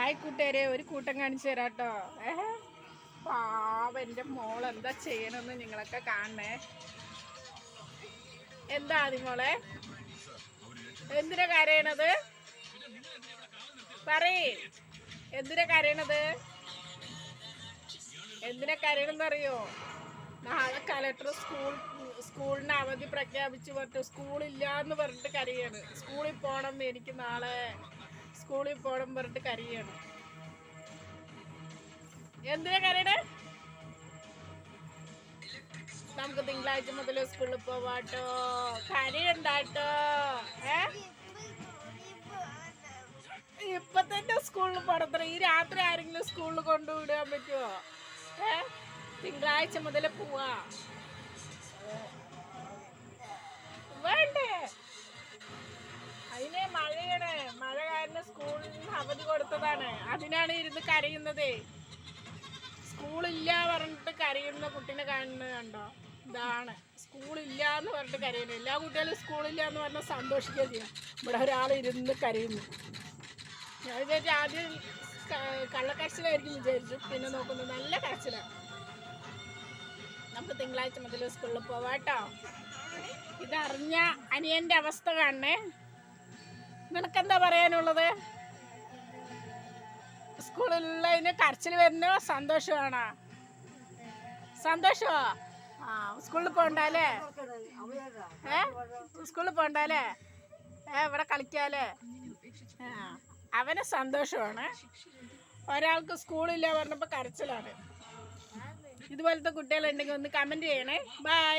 Hi കൂട്ടുകാരെ ഒരു കൂട്ടം കാണിച്ചു പാവ എന്റെ മോൾ എന്താ ചെയ്യണമെന്ന് നിങ്ങളൊക്കെ കാണണേ. എന്താ ആദ്യം മോളെ? എന്തിനാ കരയണത്? പറയേ. എന്തിനാ കരയണത്? എന്തിനാ കരയണമെന്ന് അറിയോ നാളെ കലക്ടർ സ്കൂൾ സ്കൂളിന് അവധി പ്രഖ്യാപിച്ചു പറഞ്ഞിട്ട് സ്കൂളില്ല എന്ന് പറഞ്ഞിട്ട് കരയാണ്. സ്കൂളിൽ പോകണം എനിക്ക് നാളെ സ്കൂളിൽ പോകണം പറഞ്ഞിട്ട് കരയാണ്. എന്തിനാ കരയണേ? നമുക്ക് തിങ്കളാഴ്ച മുതൽ സ്കൂളിൽ പോവാട്ടോ. കരയുണ്ടാട്ടോ. ഏ? ഇപ്പൊ തന്നെ സ്കൂളിൽ പോണത്ര. ഈ രാത്രി ആരെങ്കിലും സ്കൂളിൽ കൊണ്ടുവിടാൻ പറ്റുമോ ഏ? തിങ്കളാഴ്ച മുതൽ പോവാ. അവധി അതിനാണ് ഇരുന്ന് കരയുന്നതേ. സ്കൂളില്ല പറഞ്ഞിട്ട് കരയുന്ന കുട്ടീനെ കാണുന്നത് കണ്ടോ? ഇതാണ്. സ്കൂളില്ല എന്ന് പറഞ്ഞിട്ട് കരയുന്നു എല്ലാ കുട്ടികളും സ്കൂളില്ല എന്ന് പറഞ്ഞാൽ സന്തോഷിക്കുക ചെയ്യും ഇവിടെ ഒരാൾ ഇരുന്ന് കരയുന്നു. ഞാൻ വിചാരിച്ചു ആദ്യം കള്ളക്കരച്ചിലായിരിക്കും വിചാരിച്ചു. പിന്നെ നോക്കുന്നു. നല്ല കരച്ചിലാണ്. നമുക്ക് തിങ്കളാഴ്ച മുതൽ സ്കൂളിൽ പോവാട്ടോ ഇതറിഞ്ഞ അനിയന്റെ അവസ്ഥ കാണണേ. നിനക്കെന്താ പറയാനുള്ളത്? സ്കൂളിലുള്ളതിന് കരച്ചിൽ വരുന്നോ സന്തോഷമാണ്? സന്തോഷമോ ആ സ്കൂളിൽ പോകണ്ടല്ലേ ഏ? സ്കൂളിൽ പോകണ്ടല്ലേ ഏ ഇവിടെ കളിക്കാല്ലേ ആ അവന് സന്തോഷമാണ്. ഒരാൾക്ക് സ്കൂളില്ല പറഞ്ഞപ്പോൾ കരച്ചിലാണ്. ഇതുപോലത്തെ കുട്ടികളുണ്ടെങ്കിൽ ഒന്ന് കമന്റ് ചെയ്യണേ. ബൈ